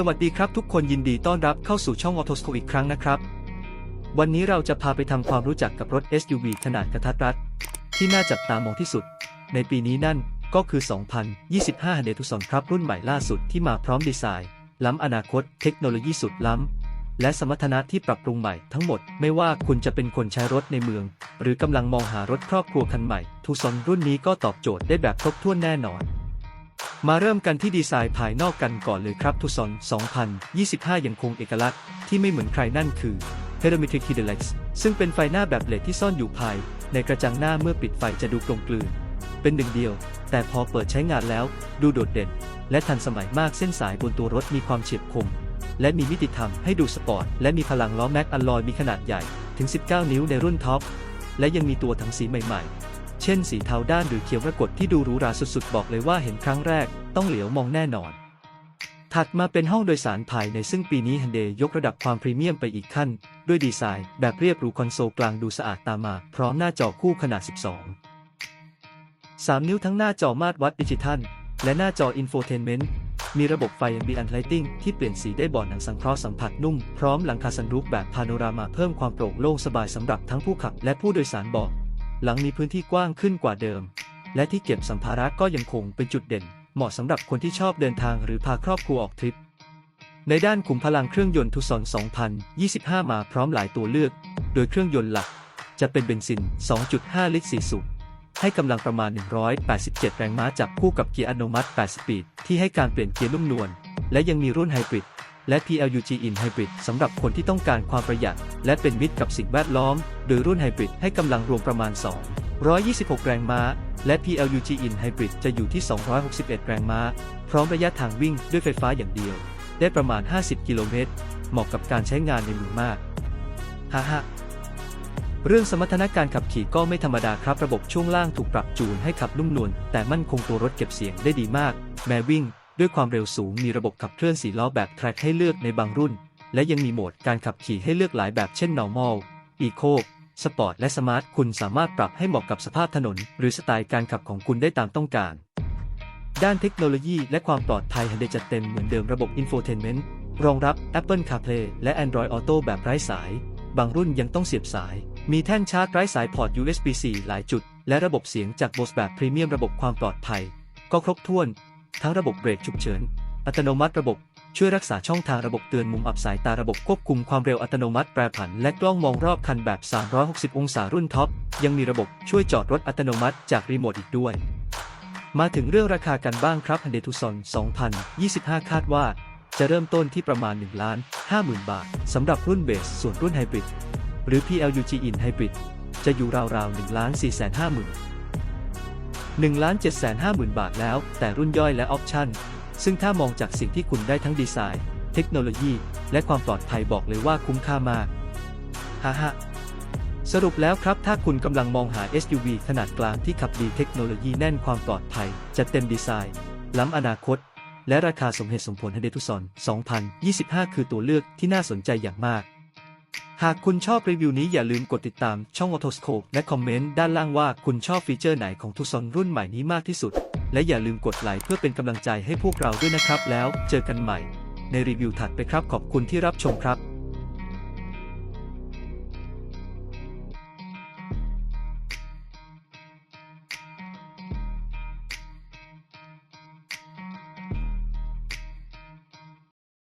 สวัสดีครับทุกคนยินดีต้อนรับเข้าสู่ช่อง Autoscope อีกครั้งนะครับ วันนี้เราจะพาไปทำความรู้จักกับรถ SUV ขนาดกระทัดรัด ที่น่าจับตามองที่สุด ในปีนี้นั่นก็คือ 2025 h เดทุสอนครับรุ่นใหม่ล่าสุดที่มาพร้อมดีไซน์ ล้ำอนาคต เทคโนโลยีสุดล้ำ และสมรรถนะที่ปรับปรุงใหม่ทั้งหมด ไม่ว่าคุณจะเป็นคนใช้รถในเมือง หรือกำลังมองหารถครอบครัวคันใหม่ทูซอนรุ่นนี้ก็ตอบโจทย์ได้แบบครบถ้วนแน่นอน มาเริ่มกันที่ดีไซน์ภายนอกกันก่อนเลยครับทุซอน2025 ยังคงเอกลักษณ์ที่ไม่เหมือนใครนั่นคือ Parametric Headlights ซึ่งเป็นไฟหน้าแบบเลดที่ซ่อนอยู่ภาย ในกระจังหน้าเมื่อปิดไฟจะดูกลมกลืน เป็นหนึ่งเดียว แต่พอเปิดใช้งานแล้ว ดูโดดเด่น และทันสมัยมากเส้นสายบนตัวรถมีความเฉียบคม และมีมิติธรรมให้ดูสปอร์ต และมีพลังล้อแม็กอัลลอยมีขนาดใหญ่ถึง 19 นิ้วในรุ่นท็อป และยังมีตัวถังสีใหม่ๆ เช่นสีเทาด้านหรือเขียวมรกตที่ดูหรูหราสุดๆ บอกเลยว่าเห็นครั้งแรกต้องเหลียวมองแน่นอน ถัดมาเป็นห้องโดยสารภายในซึ่งปีนี้ Hyundai ยกระดับความพรีเมียมไปอีกขั้น ด้วยดีไซน์แบบเรียบหรูคอนโซลกลางดูสะอาดตามมา พร้อมหน้าจอคู่ขนาด 12 3 นิ้วทั้งหน้าจอมาตรวัดดิจิทัล และหน้าจออินโฟเทนเมนต์มีระบบไฟ Ambient Lighting ที่เปลี่ยนสีได้บอร์ดหนังสังเคราะห์สัมผัสนุ่ม พร้อมหลังคาซันรูฟแบบพาโนรามาเพิ่มความโปร่งโล่งสบายสำหรับทั้งผู้ขับและผู้โดยสารเบาะ หลังมีพื้นที่กว้างขึ้นกว่าเดิม และที่เก็บสัมภาระก็ยังคงเป็นจุดเด่น เหมาะสำหรับคนที่ชอบเดินทางหรือพาครอบครัวออกทริป ในด้านขุมพลังเครื่องยนต์ทุสอน 2025 มาพร้อมหลายตัวเลือก โดยเครื่องยนต์หลัก จะเป็นเบนซิน 2.5 ลิตร 4 สูบให้กำลังประมาณ 187 แรงม้าจับคู่กับเกียร์อัตโนมัติ 8 สปีด ที่ให้การเปลี่ยนเกียร์นุ่มนวล และยังมีรุ่นไฮบริด และ PLUG In Hybrid สำหรับคนที่ต้องการความประหยัด และเป็นมิตรกับสิ่งแวดล้อม โดยรุ่นไฮบริดให้กำลังรวมประมาณ 226 แรงม้า และ PLUG In Hybrid จะอยู่ที่ 261 แรงม้า พร้อมระยะทางวิ่งด้วยไฟฟ้าอย่างเดียว ได้ประมาณ 50 กิโลเมตร เหมาะกับการใช้งานในเมืองมากฮ่าฮ่าเรื่องสมรรถนะการขับขี่ก็ไม่ธรรมดาครับ ระบบช่วงล่างถูกปรับจูนให้ขับนุ่มนวลแต่มั่นคงตัวรถเก็บเสียงได้ดีมาก แม้วิ่ง ด้วยความเร็วสูงมีระบบขับเคลื่อนสีล้อแบบแทร็กให้เลือกในบางรุ่น และยังมีโหมดการขับขี่ให้เลือกหลายแบบเช่น normal eco sport และ smart คุณสามารถปรับให้เหมาะกับสภาพถนน หรือสไตล์การขับของคุณได้ตามต้องการ ด้านเทคโนโลยีและความปลอดภัย Hyundai จัดเต็มเหมือนเดิมระบบ Infotainment รองรับ Apple CarPlay และ Android Auto แบบไร้สาย บางรุ่นยังต้องเสียบสาย มีแท่นชาร์จไร้สายพอร์ต USB-C หลายจุด และระบบเสียงจาก Bose แบบพรีเมียมระบบความปลอดภัย ก็ครบถ้วน ทั้งระบบเบรกฉุกเฉิน อัตโนมัติระบบ ช่วยรักษาช่องทางระบบเตือนมุมอับสายตาระบบควบคุมความเร็วอัตโนมัติแปรผัน และกล้องมองรอบคันแบบ 360 องศารุ่นท็อป ยังมีระบบช่วยจอดรถอัตโนมัติจากรีโมทอีกด้วย มาถึงเรื่องราคากันบ้างครับ Hyundai Tucson 2025 คาดว่า จะเริ่มต้นที่ประมาณ1ล้าน50,000 บาทสำหรับรุ่นเบสส่วนรุ่นไฮบริดหรือ PLUG In Hybrid จะอยู่ราวๆ1ล้าน450,000 1ล้าน750,000 บาทแล้ว แต่รุ่นย่อยและออปชั่น ซึ่งถ้ามองจากสิ่งที่คุณได้ทั้งดีไซน์ เทคโนโลยี และความปลอดภัยบอกเลยว่าคุ้มค่ามากฮ่าฮ่าสรุปแล้วครับ ถ้าคุณกำลังมองหา SUV ขนาดกลางที่ขับดีเทคโนโลยีแน่นความปลอดภัยจัดเต็มดีไซน์ ล้ำอนาคต และราคาสมเหตุสมผล Hyundai Tucson 2025 คือตัวเลือกที่น่าสนใจอย่างมาก หากคุณชอบรีวิวนี้อย่าลืมกดติดตามช่อง Autoscope และคอมเมนต์ด้านล่างว่าคุณชอบฟีเจอร์ไหนของทุกซอนรุ่นใหม่นี้มากที่สุด และอย่าลืมกดไลค์เพื่อเป็นกำลังใจให้พวกเราด้วยนะครับ แล้วเจอกันใหม่ ในรีวิวถัดไปครับขอบคุณที่รับชมครับ